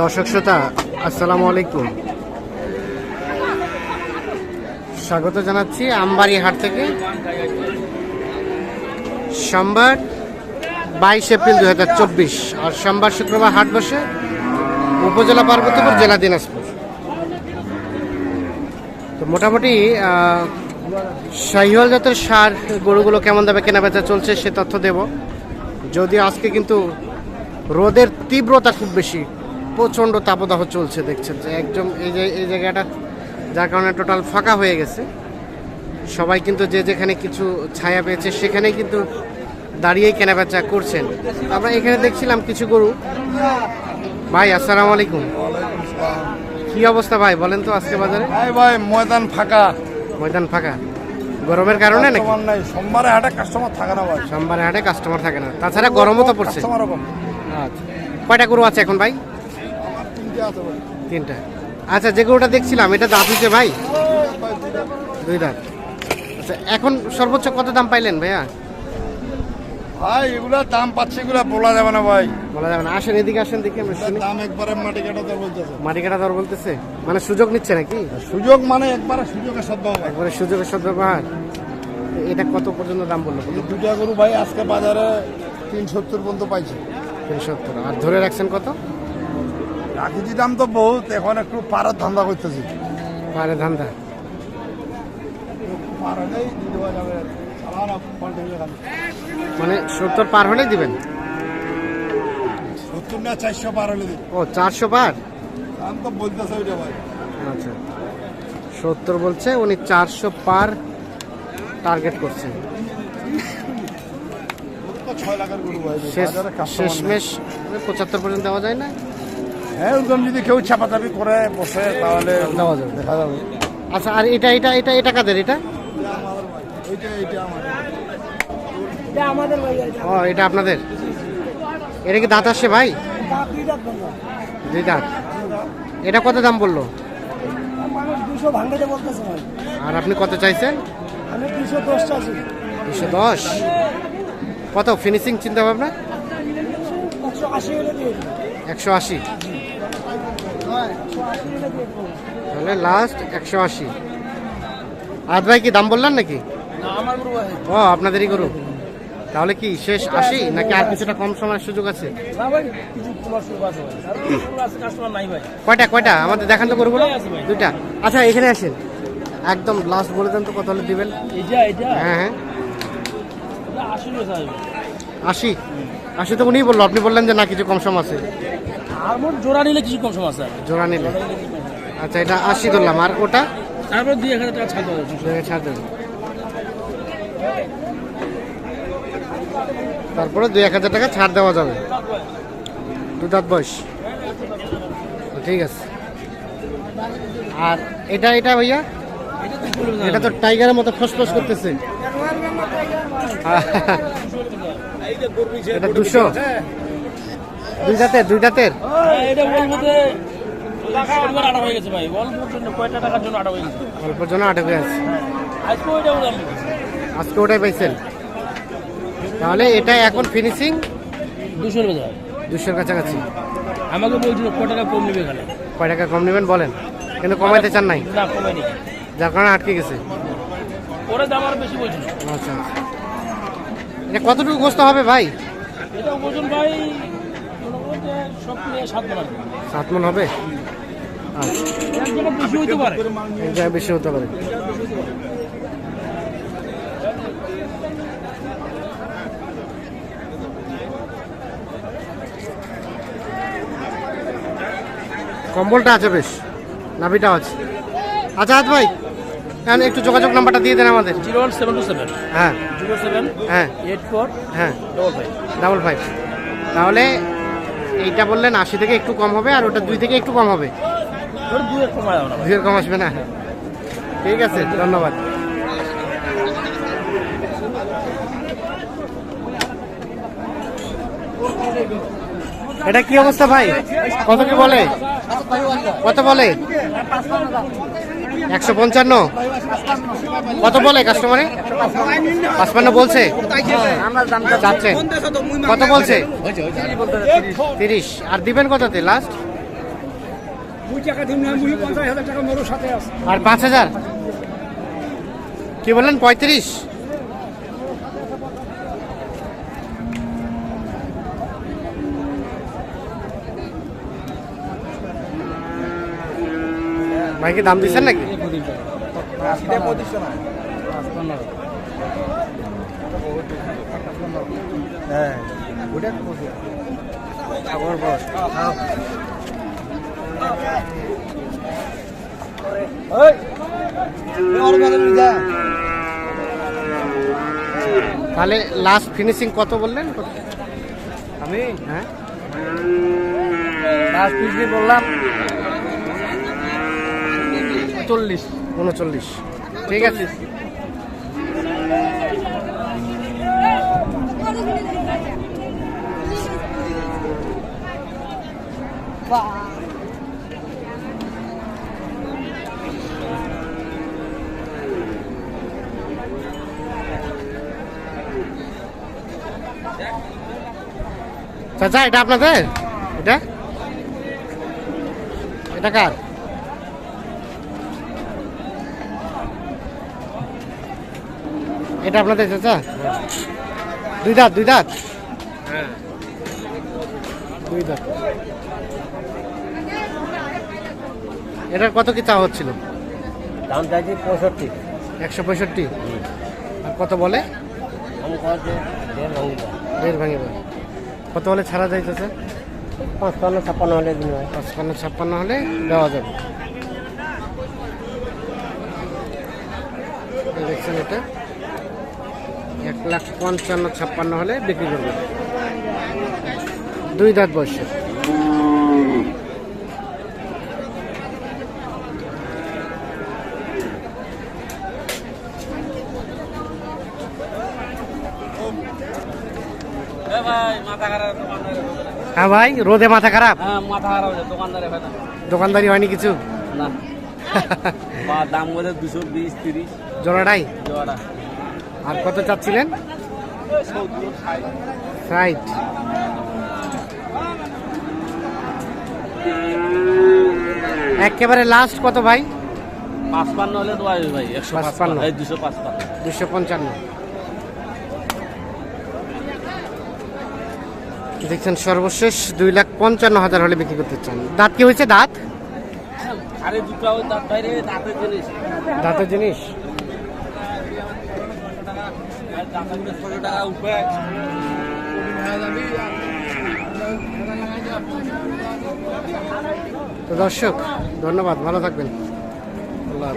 দর্শক শ্রোতা, আসসালামু আলাইকুম। স্বাগত জানাচ্ছি আমবাড়ি হাট থেকে। সোমবার বাইশ এপ্রিল দু হাজার চব্বিশ, আর সোমবার শুক্রবার হাট বসে উপজেলা পার্বতীপুর, জেলা দিনাজপুর। তো মোটামুটি শাহিওয়াল জাতের সার, গরুগুলো কেমন দামে কেনাবেচা চলছে সে তথ্য দেব। যদিও আজকে কিন্তু রোদের তীব্রতা খুব বেশি। প্রচণ্ড তাপদাহ চলছে দেখছেন যে একদম এই যে এই জায়গাটা যার কারণে টোটাল ফাঁকা হয়ে গেছে। সবাই কিন্তু যে যেখানে কিছু ছায়া পেয়েছে সেখানেই কিন্তু দাঁড়িয়েই কেনাবেচা করছেন। আমরা এখানে দেখছিলাম কিছু গরু। ভাই আসসালামু আলাইকুম। কি অবস্থা ভাই বলেন তো আজকে বাজারে। ভাই ভাই ময়দান ফাঁকা। ময়দান ফাঁকা। গরমের কারণে নাকি? নাই সোমবারে হাটে কাস্টমার থাকে না ভাই। সোমবারে হাটে কাস্টমার থাকে না। তাছাড়া গরমও তো পড়ছে। আচ্ছা। কয়টা গরু আছে এখন ভাই? তিনটে। আচ্ছা যে গরুটা দেখছিলাম এটা দাঁত হচ্ছে ভাই? দুই দাঁত। আচ্ছা এখন সর্বোচ্চ কত দাম পাইলেন ভাইয়া? ভাই এগুলা দাম পাচ্ছে এগুলা বলা যাবে না ভাই। বলা যাবে না। আসেন এদিকে আসেন দেখি আমরা শুনি। দাম একবারে মাটি কাটা দর বলতেছে। মাটি কাটা দর বলতেছে? মানে সুযোগ নিচ্ছে নাকি? সুযোগ মানে একবারে সুযোগের ভাই একবারে সুযোগের সদ্ব্যবহার। এটা কত পর্যন্ত দাম বলল দুটা গরু ভাই আজকে বাজারে তিন সত্তর পর্যন্ত পাইছে। তিন সত্তর আর ধরে রাখছেন কত? রাখিজি দাম তো বহুত এখন একটু পাড়ার ধান্দা করতেছি। পারে ধান্দা? মানে সত্তর পার হলেই দিবেন? সত্তর না চারশো পার হলে ও চারশো পার? দাম তো বলতেছে ওইটা ভাই। আচ্ছা। সত্তর বলছে উনি চারশো পার টার্গেট করছেন। শেষমেশ পঁচাত্তর পর্যন্ত দেওয়া যায় না? হ্যাঁ ওরকম যদি কেউ চাপাচাপি করে বসে তাহলে দেওয়া যাবে। দেখা যাবে। আচ্ছা আর এটা এটা এটা এটা কাদের এটা? ও এটা আপনাদের? এটা কি দাঁত আসছে ভাই? দুই দাঁত এটা কত দাম বলল? আর আপনি কত চাইছেন? আমি দুশো দুশো কত ফিনিশিং চিন্তা ভাবনা? একশো আশি একশো আশি একশো আশি হলে দিয়ে দেবো তাহলে লাস্ট একশো আশি। আর ভাই কি দাম বললেন নাকি? ও আপনাদেরই গরু তাহলে কি শেষ আশি নাকি আর কিছুটা কম সময়ের সুযোগ আছে? কয়টা কয়টা? আমাদের দেখান তো দুটাই দুইটা আচ্ছা এখানে আসেন। একদম লাস্ট বলে দেন তো কত হলে দিবেন? হ্যাঁ হ্যাঁ। আশি আশি? তো উনিই বলল আপনি বললেন যে না কিছু কম সম আছে। আর মোট জোড়া নিলে কিছু কম আছে? জোড়া নিলে। আচ্ছা এটা আশি ধরলাম আর ওটা? তারপর দুই এক হাজার টাকা ছাড় দেওয়া যাবে। দুই ছাড় দেবেন তারপরে দুই এক হাজার টাকা ছাড় দেওয়া যাবে। দু দাঁত বয়স। ঠিক আছে। আর এটা এটা ভাইয়া? এটা এটা তো টাইগারের মতো ফসফস করতেছে। এটা দুশো? দুই দাঁতের দুই দাঁতের হ্যাঁ, এটা বলব আটা হয়ে গেছে ভাই। অল্প জন্য কয়টা টাকার জন্য আটা হয়ে গেছে? অল্পর জন্য আটক হয়ে আছে আজকে ওইটা আজকে ওটাই পাইছেন? তাহলে এটা এখন ফিনিশিং দুশোর দুশোর কাছাকাছি। আমাকে বলছিল ক টাকা কম নেবে এখানে? কয় টাকা কম নেবেন বলেন। কিন্তু কমাইতে চান নাই। না যার কারণে আটকে গেছে। ওরা দাম আরও বেশি বলছিল। আচ্ছা আচ্ছা। এটা কতটুকু গোস্ত হবে ভাই? এটা ওজন ভাই সব সাত মান আসবে সাত মন হবে? আচ্ছা বেশি হইতে পারে। বেশি হতে পারে। কম্বলটা আছে বেশ। নাভিটাও আছে। আচ্ছা হাত ভাই এখন একটু যোগাযোগ নাম্বারটা দিয়ে দেন আমাদের। Zero one seven two seven. হ্যাঁ। জিরো সেভেন হ্যাঁ। এইট ফোর হ্যাঁ। Double five. Double five. তাহলে এইটা বললেন আশি থেকে একটু কম হবে আর ওটা দুই থেকে একটু কম হবে। দুইয়ের কম আসবে না? ঠিক আছে ধন্যবাদ। এটা কি অবস্থা ভাই? কত কি বলে? কত বলে? একশো পঞ্চান্ন? কত বলে কাস্টমারে? পাঁচপান্ন বলছে? চাচ্ছেন কত বলছে? তিরিশ। আর দিবেন কততে লাস্ট আর পাঁচ হাজার? কি বললেন? পঁয়ত্রিশ? ভাই কি দাম দিচ্ছেন নাকি? তাহলে লাস্ট ফিনিশিং কত বললেন? আমি? হ্যাঁ? লাস্ট দিয়ে বললাম। চল্লিশ উনচল্লিশ। ঠিক আছে। চাচা এটা আপনাদের? এটা? এটা কার? এটা আপনাদের চাচা? দুই দাঁত দুই দাঁত? দুই দাঁত। এটার কত কি চাওয়া হচ্ছিল? দাম চাইছি পঁয়ষট্টি। একশো পঁয়ষট্টি? আর কত বলে? দেড় ভাঙি বলে। কত হলে ছাড়া যায় চাচা? পাঁচপান্ন ছাপ্পান্ন হলে দিন হয় পাঁচপান্ন ছাপ্পান্ন হলে দেওয়া যাবে। দেখছেন এটা? এক লাখ পঞ্চান্ন ছাপ্পান্ন হলে বিক্রি করবে। দুই দাঁত বয়সে। হ্যাঁ ভাই রোদে মাথা খারাপ? হ্যাঁ দোকানদারে হয় হয়নি কিছু? না। দাম বলে দুশো বিশ তিরিশ। জোড়াটাই? জোয়ারা আর কত চাচ্ছিলেন? ষাট। রাইট একেবারে লাস্ট কত ভাই? পাঁচপান্ন হলে দেওয়া যাবে ভাই একশো পাঁচপান্ন। দুশো পাঁচপান্ন। দুশো পঞ্চান্ন। দেখছেন সর্বশেষ দুই লাখ পঞ্চান্ন হাজার হলে বিক্রি করতে চান। দাঁত কি হয়েছে? দাঁত? দাঁতের জিনিস? তো দর্শক ধন্যবাদ ভালো থাকবেন। আল্লাহ